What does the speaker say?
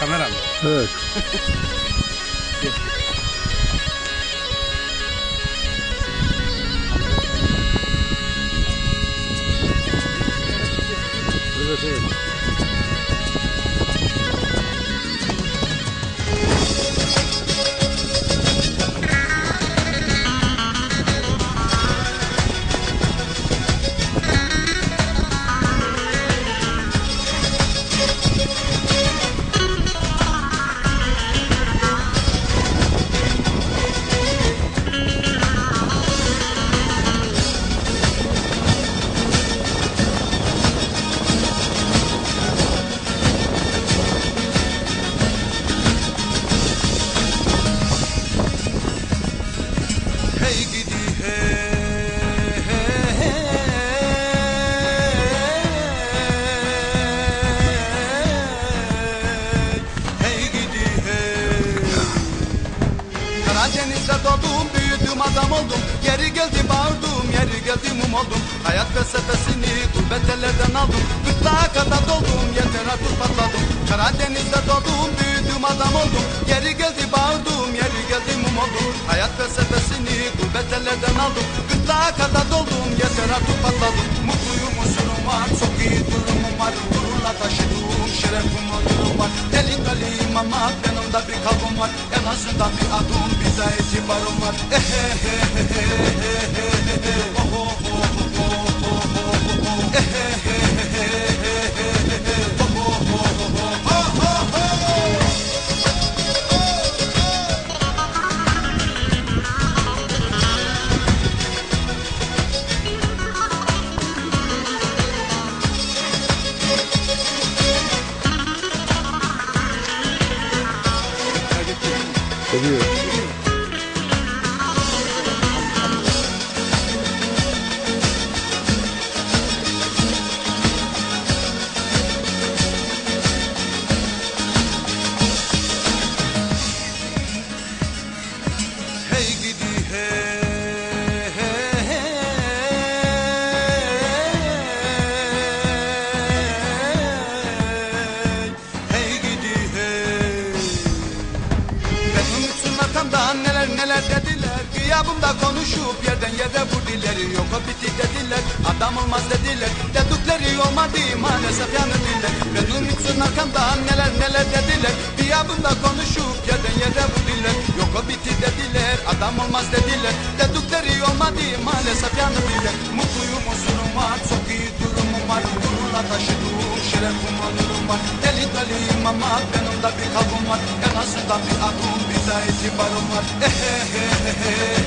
Kamera mı? Evet. evet, evet. Karadeniz'de doğdum büyüdüm adam oldum. Geri geldi bağırdım yeri geldi mum oldum. Hayat felsefesini gurbet aldım. Gırtlağa kadar doldum yeter artık patladım. Karadeniz'de doğdum büyüdüm adam oldum. Geri geldi bağırdım yeri geldi mum oldum. Hayat felsefesini gurbet aldım. Gırtlağa kadar doldum yeter artık patladım. Mutluyum huzurum var çok iyi durumum var Gururla taşıdığım şerefim onurum var Delin daliyim ama de bir kalbim var. En azından bir adım bize itibarım var. Eh Review. Gıyabımda konuşup yerden yere vurdiler Yok o bitti dediler Adam olmaz dediler. Dedikleri olmadı maalesef yanı diller. Benim için arkamdan neler neler dediler. Gıyabımda konuşup yerden yere vurdiler Yok o bitti dediler Adam olmaz dediler. Dedikleri olmadı maalesef yanı diller. Mutluyum huzurum var çok iyi durumum var. Gururla taşıdığım şerefim onurum var. Deli deliyim ama benim de bir kalbim var. En azından bir adım bize itibarım var. Eh eh eh